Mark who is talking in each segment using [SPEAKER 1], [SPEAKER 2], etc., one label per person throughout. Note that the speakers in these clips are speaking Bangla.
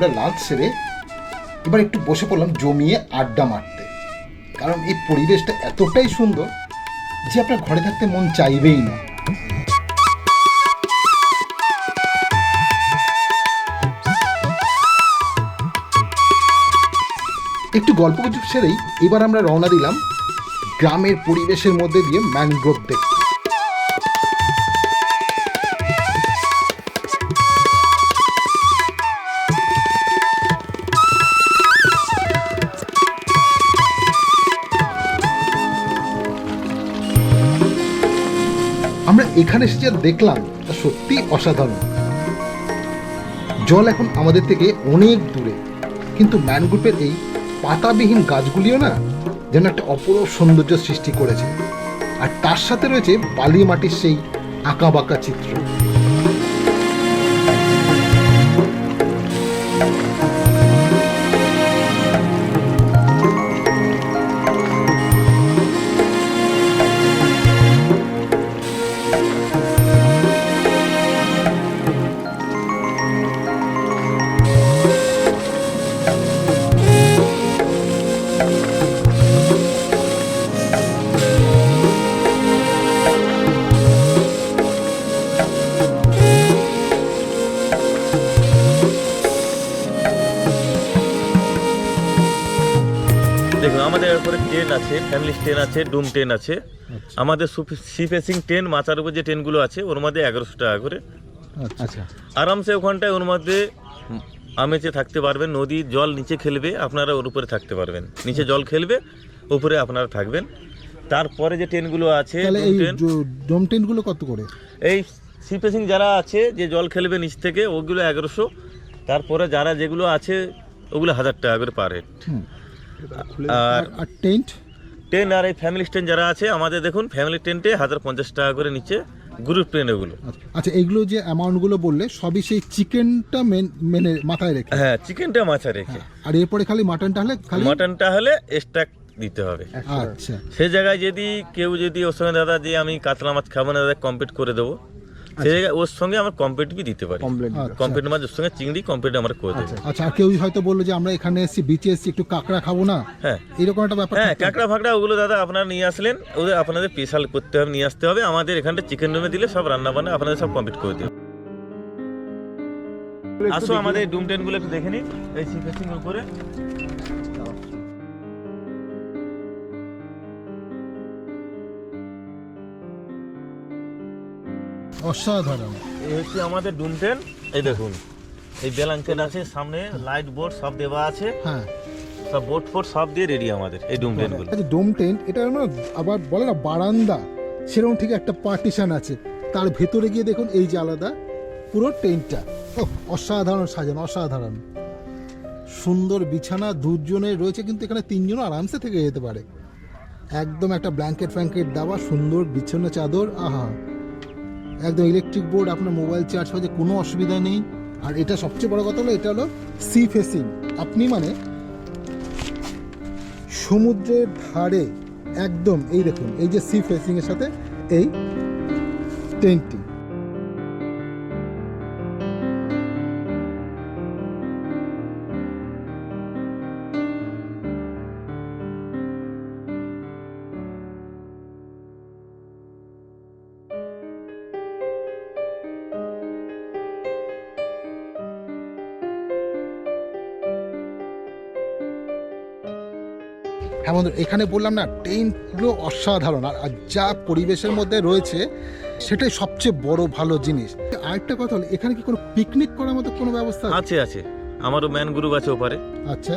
[SPEAKER 1] আমরা লাঞ্চ সেরে এবার একটু বসে পড়লাম জমিয়ে আড্ডা মারতে। কারণ এই পরিবেশটা এতটাই সুন্দর যে আপনার ঘরে থাকতে মন চাইবেই না। একটু গল্প গুজব সেরেই এবার আমরা রওনা দিলাম গ্রামের পরিবেশের মধ্যে দিয়ে ম্যানগ্রোভ দেখতে। এখানে এসে যা দেখলাম, তা সত্যি অসাধারণ। জল এখন আমাদের থেকে অনেক দূরে। কিন্তু ম্যানগ্রুপের এই পাতাবিহীন গাছগুলিও না যেন একটা অপরূপ সৌন্দর্য সৃষ্টি করেছে। আর তার সাথে রয়েছে বালি মাটির সেই আঁকা বাঁকা চিত্র।
[SPEAKER 2] ট্রেন আছে ফ্যামিলি ট্রেন আছে ডুম ট্রেন আছে। আমাদের সি ফেসিং ট্রেন মাচার উপর যে ট্রেনগুলো আছে ওর মধ্যে এগারোশো টাকা করে।
[SPEAKER 1] আচ্ছা।
[SPEAKER 2] আরামসে ওখানটায় ওর মধ্যে আমেচে থাকতে পারবেন নদীর জল নিচে খেলবে আপনারা ওর উপরে থাকতে পারবেন। নিচে জল খেলবে উপরে আপনারা থাকবেন। তারপরে যে ট্রেনগুলো আছে ডুম
[SPEAKER 1] টেন্টগুলো কত করে?
[SPEAKER 2] এই সি ফেসিং যারা আছে যে জল খেলবে নিচ থেকে ওগুলো এগারোশো। তারপরে যারা যেগুলো আছে ওগুলো হাজার টাকা করে পার হেড আর
[SPEAKER 1] আর টেন্ট
[SPEAKER 2] ট্রেন আর এই ফ্যামিলি ট্রেন যারা আছে আমাদের দেখুন ফ্যামিলি ট্রেনটে হাজার পঞ্চাশ টাকা করে নিচ্ছে গ্রুপ ট্রেন এগুলো।
[SPEAKER 1] আচ্ছা এগুলো এইগুলো যে অ্যামাউন্টগুলো বললে সবই সেই চিকেনটা মেন মেনে মাথায় রেখে?
[SPEAKER 2] হ্যাঁ চিকেনটা মাথায় রেখে।
[SPEAKER 1] আর এরপরে খালি মাটনটা হলে খালি
[SPEAKER 2] মাটনটা হলে এক্সট্রা দিতে হবে।
[SPEAKER 1] আচ্ছা।
[SPEAKER 2] সে জায়গায় যদি কেউ যদি ওর সঙ্গে দাদা যে আমি কাতলা মাছ খাব না দাদা কমপ্লিট করে দেবো। সে জায়গায় ওর সঙ্গে আমার কমপ্লিট বি দিতে পারি।
[SPEAKER 1] আচ্ছা।
[SPEAKER 2] কমপ্লিট মাছ ওর সঙ্গে চিংড়ি কমপ্লিট আমরা করে দেবো।
[SPEAKER 1] আচ্ছা আর কেউ হয়তো বলল যে আমরা এখানে এসেছি বিচে এসেছি একটু কাঁকড়া খাব না?
[SPEAKER 2] হ্যাঁ।
[SPEAKER 1] এরকম একটা ব্যাপার
[SPEAKER 2] হ্যাঁ কাঁকড়া ফাঁকড়া ওগুলো দাদা আপনারা নিয়ে আসলেন ওদের আপনাদের স্পেশাল করতে হবে নিয়ে আসতে হবে। আমাদের এখানটা চিকেন রুমে দিলে সব রান্না বান্না আপনাদের সব কমপ্লিট করে দেবে। আসো আমাদের ডুম টেনগুলো একটু দেখে নিন এই সিফেসিং উপরে।
[SPEAKER 1] অসাধারণ।
[SPEAKER 2] এই হচ্ছে আমাদের ডুম টেন এই দেখুন এই ব্যালাঙ্কেট আছে সামনে লাইট বোর্ড সব দেওয়া আছে।
[SPEAKER 1] হ্যাঁ।
[SPEAKER 2] সব বোর্ড ফোর্ড সব দিয়ে রেডি আমাদের এই ডুম টেনগুলো
[SPEAKER 1] আচ্ছা ডোম টেন্ট এটা না আবার বলে না বারান্দা। সেরকম ঠিক একটা পার্টিশন আছে। তার ভেতরে গিয়ে দেখুন এই যে আলাদা পুরো টেন্টটা ও অসাধারণ সাজানো অসাধারণ। সুন্দর বিছানা দুজনে রয়েছে কিন্তু এখানে তিনজনও আরামসে থেকে যেতে পারে। একদম একটা ব্ল্যাঙ্কেট ফ্যাঙ্কেট দেওয়া সুন্দর বিছানা চাদর আহা। একদম ইলেকট্রিক বোর্ড আপনার মোবাইল চার্জ হয়ে কোনো অসুবিধা নেই। আর এটা সবচেয়ে বড় কথা হলো, এটা হলো সি ফেসিং আপনি মানে সমুদ্রের ধারে, একদম এই দেখুন, এই যে সি ফেসিংয়ের সাথে এই টেন্টটি হ্যাঁ বন্ধু এখানে বললাম না টেন্টগুলো অসাধারণ আর যা পরিবেশের মধ্যে রয়েছে সেটাই সবচেয়ে বড় ভালো জিনিস। আরেকটা কথা হলো এখানে কি কোনো পিকনিক করার মতো কোনো ব্যবস্থা আছে?
[SPEAKER 2] আছে আমারও ম্যান গ্রুপ আছে ওপারে।
[SPEAKER 1] আচ্ছা।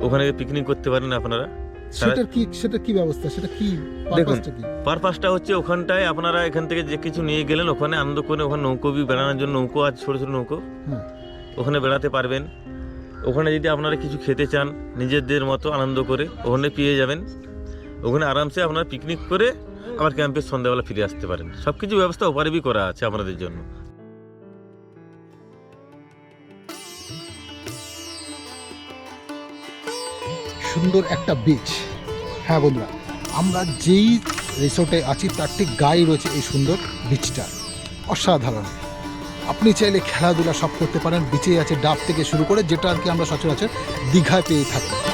[SPEAKER 2] ওখানে পিকনিক করতে পারেন আপনারা।
[SPEAKER 1] সেটার কি সেটা কি ব্যবস্থা? সেটা কি
[SPEAKER 2] দেখুন পারপাসটা হচ্ছে ওখানটায় আপনারা এখান থেকে যে কিছু নিয়ে গেলেন ওখানে আনন্দ করে ওখানে নৌকো বেড়ানোর জন্য নৌকো আছে ছোটো ছোটো নৌকো।
[SPEAKER 1] হ্যাঁ।
[SPEAKER 2] ওখানে বেড়াতে পারবেন। ওখানে যদি আপনারা কিছু খেতে চান, নিজেদের মতো আনন্দ করে ওখানে পেয়ে যাবেন। ওখানে আরামসে আপনারা পিকনিক করে আবার ক্যাম্পে সন্ধ্যাবেলা ফিরে আসতে পারেন। সব কিছু ব্যবস্থা ওপারেবই করা আছে আপনাদের জন্য।
[SPEAKER 1] সুন্দর একটা বিচ হ্যাঁ বন্ধুরা, আমরা যেই রিসোর্টে আছি, তার ঠিক গায়ে রয়েছে এই সুন্দর বিচটা অসাধারণ। আপনি চাইলে খেলাধুলা সব করতে পারেন বিচে আছে, ডাব থেকে শুরু করে যেটা আর কি আমরা সচরাচর দীঘায় পেয়ে থাকি।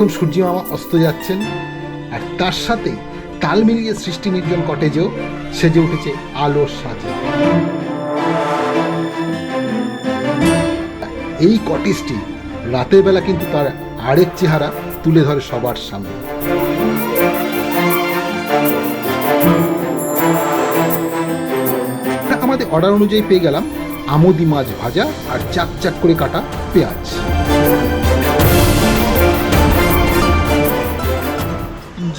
[SPEAKER 1] এখন সূর্য মামা অস্ত যাচ্ছেন আর তার সাথে তাল মিলিয়ে সৃষ্টি নির্জন কটেজেও সেজে উঠেছে আলোর সাজে। এই কটেজটি রাতের বেলা কিন্তু তার আরেক চেহারা তুলে ধরে সবার সামনে। আমাদের অর্ডার অনুযায়ী পেয়ে গেলাম আমদি মাছ ভাজা আর চাক চাক করে কাটা পেঁয়াজ।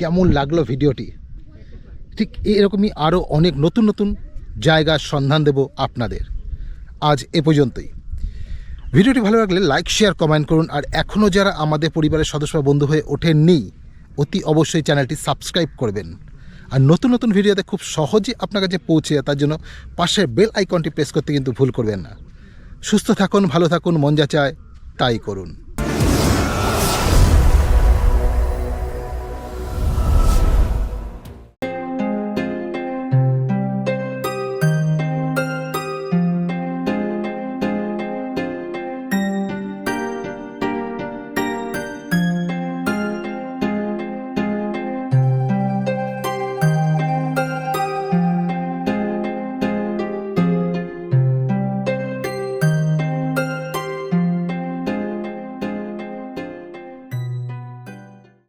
[SPEAKER 1] কেমন লাগল ভিডিওটি? ঠিক এরকমই আরও অনেক নতুন নতুন জায়গার সন্ধান দেব আপনাদের। আজ এ পর্যন্তই। ভিডিওটি ভালো লাগলে লাইক শেয়ার কমেন্ট করুন আর এখনও যারা আমাদের পরিবারের সদস্য বন্ধু হয়ে ওঠেননি, অতি অবশ্যই চ্যানেলটি সাবস্ক্রাইব করবেন। আর নতুন নতুন ভিডিওতে খুব সহজে আপনার কাছে পৌঁছে যায়, তার জন্য পাশের বেল আইকনটি প্রেস করতে কিন্তু ভুল করবেন না। সুস্থ থাকুন, ভালো থাকুন, মন যা চায়, তাই করুন।